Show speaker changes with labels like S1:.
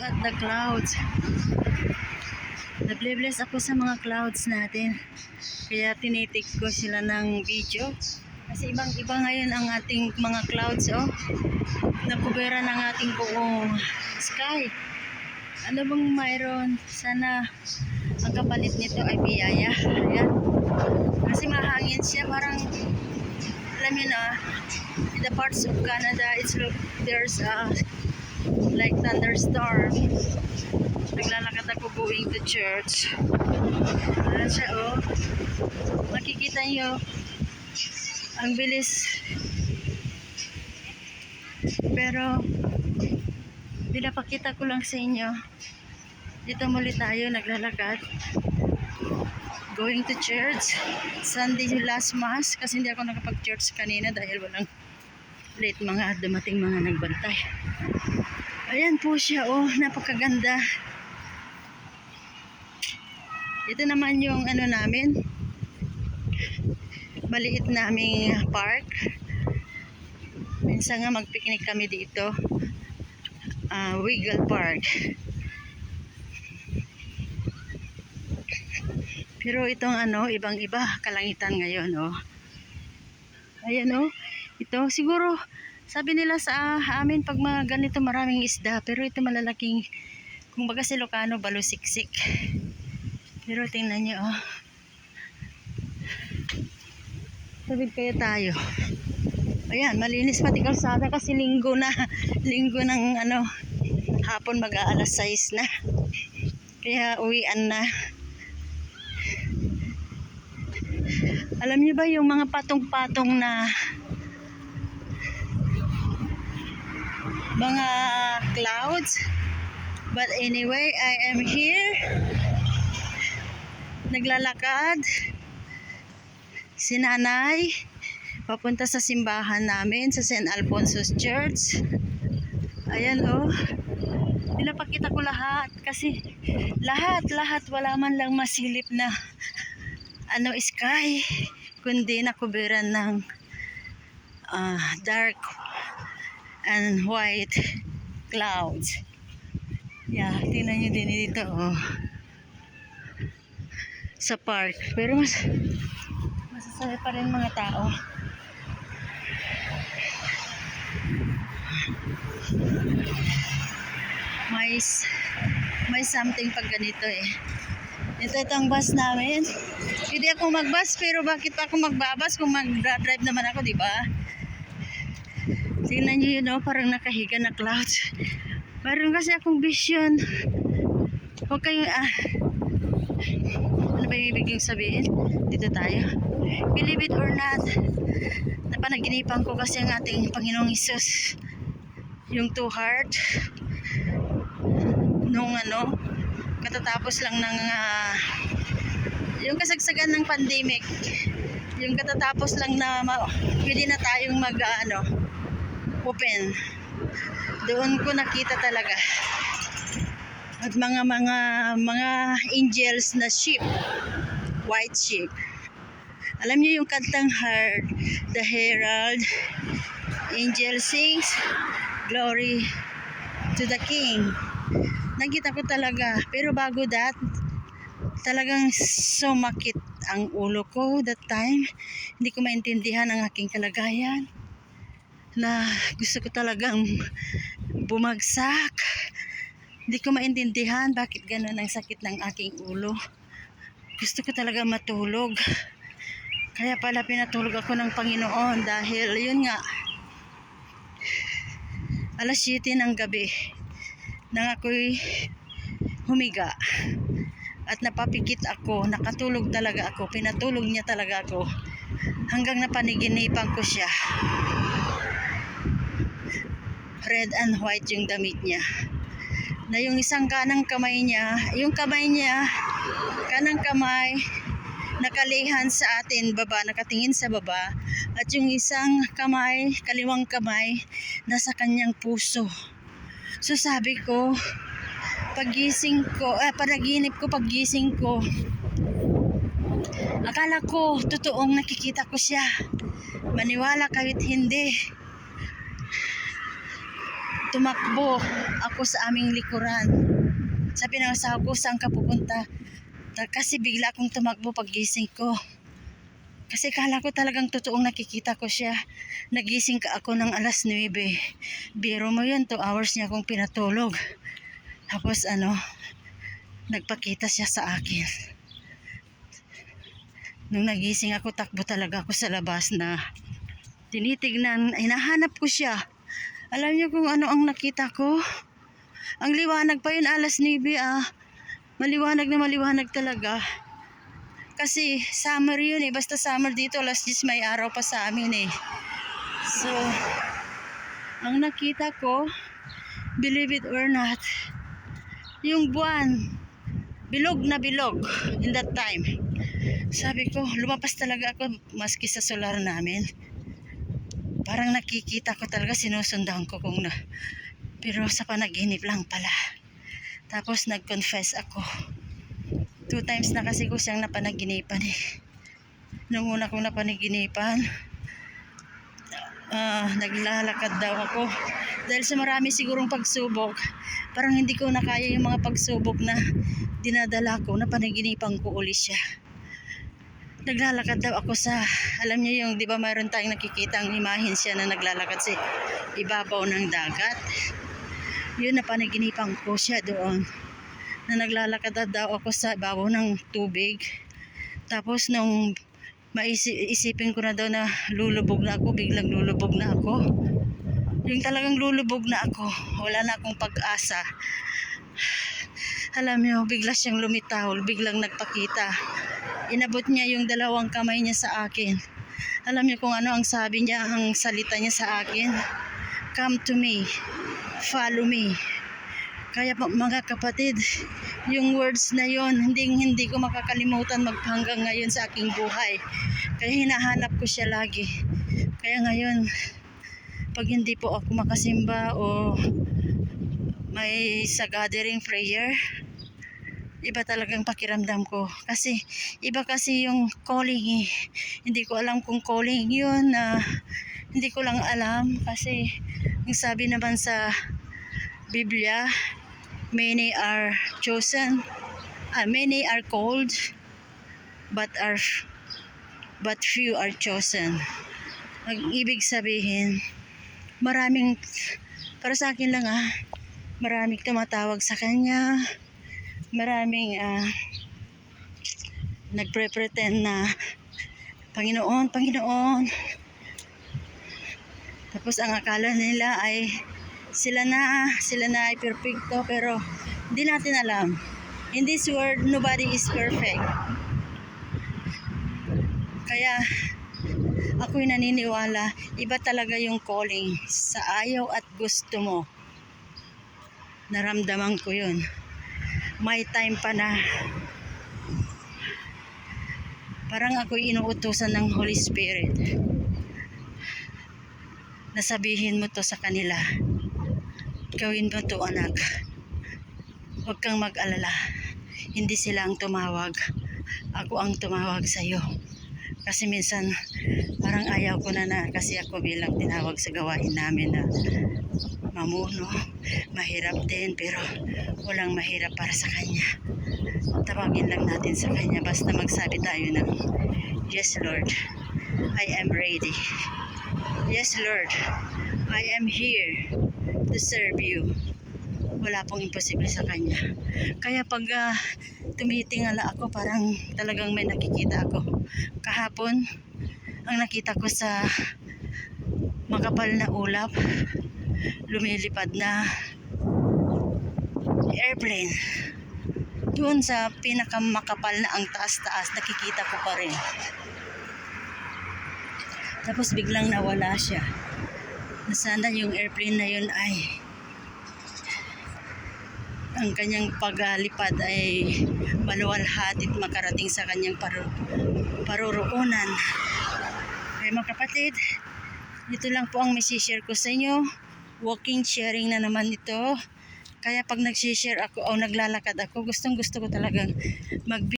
S1: at the clouds. Nablibless ako sa mga clouds natin. Kaya tinitik ko sila ng video. Kasi ibang iba ngayon ang ating mga clouds, oh. Nakubera ng ating buong sky. Ano bang mayroon? Sana ang kapalit nito ay biyaya. Ayan. Kasi mahangin siya. Parang, alam niyo na, in the parts of Canada, it's there's a like thunderstorm. Naglalakad ako going to church. Ayan siya, oh. Makikita niyo, ang bilis. Pero, pinapakita ko lang sa inyo. Dito muli tayo naglalakad. Going to church. Sunday yung last mass kasi hindi ako nakapag-church kanina dahil walang late mga dumating mga nagbantay. Ayan po siya oh, napakaganda. Ito naman yung ano namin, maliit naming park. Minsan nga mag-picnic kami dito. Ah, Wiggle Park. Pero itong ano, ibang-iba kalangitan ngayon, oh. Ayan, oh. Ito, siguro, sabi nila sa amin, pag mga ganito maraming isda, pero ito malalaking, kung baga si Lucano, balusiksik. Pero tingnan niyo, oh. Tawid kaya tayo. Ayan, malinis pati kalsada kasi linggo na. Linggo ng ano, hapon mag-aalas 6 na. Kaya uwian na. Alam niyo ba yung mga patong-patong na mga clouds? But anyway, I am here. Naglalakad. Si nanay papunta sa simbahan namin sa St. Alfonso's Church. Ayan oh. Pinapakita ko lahat kasi lahat, lahat wala man lang masilip na ano sky kundi nakubiran ng ah, dark and white clouds. Yeah, tingnan nyo din dito oh. Sa park. Pero mas masasaya pa rin mga tao. May may something pag ganito eh. Ito itong bus namin. Hindi ako mag-bus pero bakit ako magbabas kung mag-drive naman ako, di ba? Tingnan niyo yun, oh, parang nakahiga na clouds. Meron kasi akong vision. Huwag kayong, ah, ano ba yung ibig sabihin? Dito tayo. Believe it or not, napanaginipan ko kasi ang ating Panginoong Isus. Yung two heart. Nung ano, katatapos lang ng ah, yung kasagsagan ng pandemic. Yung katatapos lang na pwede na tayong mag ah, ano, open. Doon ko nakita talaga. At mga mga mga angels na sheep. White sheep. Alam niyo yung kantang Heart, The Herald, Angel sings, Glory to the King. Nakita ko talaga. Pero bago that, talagang sumakit ang ulo ko that time. Hindi ko maintindihan ang aking kalagayan na gusto ko talagang bumagsak. Hindi ko maintindihan bakit ganun ang sakit ng aking ulo. Gusto ko talaga matulog. Kaya pala pinatulog ako ng Panginoon dahil yun nga, alas 7 ng gabi nang ako'y humiga at napapikit ako, nakatulog talaga ako, pinatulog niya talaga ako hanggang napaniginipan ko siya. Red and white yung damit niya. Na yung isang kanang kamay niya, yung kamay niya, kanang kamay, nakalihan sa atin baba, nakatingin sa baba, at yung isang kamay, kaliwang kamay, nasa kanyang puso. So sabi ko, pagising ko, eh, panaginip ko, pagising ko, akala ko, totoong nakikita ko siya. Maniwala kahit hindi. Tumakbo ako sa aming likuran. Sabi ng asawa ko, saan ka pupunta? Ta- Kasi bigla akong tumakbo paggising ko. Kasi kala ko talagang totoong nakikita ko siya. Nagising ka ako ng alas 9. Biro mo yun, 2 hours niya akong pinatulog. Tapos ano, nagpakita siya sa akin. Nung nagising ako, takbo talaga ako sa labas na tinitignan, hinahanap ko siya. Alam niyo kung ano ang nakita ko? Ang liwanag pa yun, alas 9 ah. Maliwanag na maliwanag talaga. Kasi summer yun eh. Basta summer dito, alas 10 may araw pa sa amin eh. So, ang nakita ko, believe it or not, yung buwan, bilog na bilog in that time. Sabi ko, lumapas talaga ako maski sa solar namin. Parang nakikita ko talaga, sinusundan ko kung na. Pero sa panaginip lang pala. Tapos nag-confess ako. Two times na kasi ko siyang napanaginipan eh. Nung una kong napanaginipan, ah, naglalakad daw ako. Dahil sa marami sigurong pagsubok, parang hindi ko na kaya yung mga pagsubok na dinadala ko, napanaginipan ko uli siya. Naglalakad daw ako sa, alam niyo yung, di ba mayroon tayong nakikita ang imahin siya na naglalakad sa ibabaw ng dagat. Yun, napanaginipan ko siya doon na naglalakad daw ako sa ibabaw ng tubig. Tapos nung maisipin ko na daw na lulubog na ako, biglang lulubog na ako. Yung talagang lulubog na ako, wala na akong pag-asa. Alam niyo, bigla siyang lumitaw, biglang nagpakita. Inabot niya yung dalawang kamay niya sa akin. Alam niyo kung ano ang sabi niya, ang salita niya sa akin? Come to me, follow me. Kaya mga kapatid, yung words na yon hindi hindi ko makakalimutan magpanggang ngayon sa aking buhay. Kaya hinahanap ko siya lagi. Kaya ngayon, pag hindi po ako makasimba o may sa gathering prayer, iba talagang pakiramdam ko. Kasi, iba kasi yung calling eh. Hindi ko alam kung calling yun na hindi ko lang alam kasi ang sabi naman sa Biblia, many are chosen, ah, many are called, but are but few are chosen. Ang ibig sabihin, maraming, para sa akin lang ah, maraming tumatawag sa kanya, maraming ah, nagpre-pretend na Panginoon, Panginoon. Tapos ang akala nila ay sila na, sila na ay perfecto pero hindi natin alam. In this world, nobody is perfect. Kaya ako'y naniniwala, iba talaga yung calling sa ayaw at gusto mo. Naramdaman ko yun. May time pa na parang ako'y inuutosan ng Holy Spirit. Nasabihin mo to sa kanila. Gawin mo to anak. Huwag kang mag-alala. Hindi sila ang tumawag. Ako ang tumawag sa iyo. Kasi minsan parang ayaw ko na na kasi ako bilang tinawag sa gawain namin na mamuno. Mahirap din pero walang mahirap para sa kanya. Tawagin lang natin sa kanya basta magsabi tayo ng Yes Lord, I am ready. Yes Lord, I am here to serve you. Wala pong imposible sa kanya. Kaya pag ah, tumitingala ako, parang talagang may nakikita ako. Kahapon, ang nakita ko sa makapal na ulap, lumilipad na airplane. Doon sa pinakamakapal na ang taas-taas, nakikita ko pa rin. Tapos biglang nawala siya. Na sana yung airplane na yun ay ang kanyang paglipad ay maluwalhati at makarating sa kanyang paru paruroonan. Kaya mga kapatid, ito lang po ang share ko sa inyo. Walking, sharing na naman ito. Kaya pag nag-share ako o naglalakad ako, gustong gusto ko talagang mag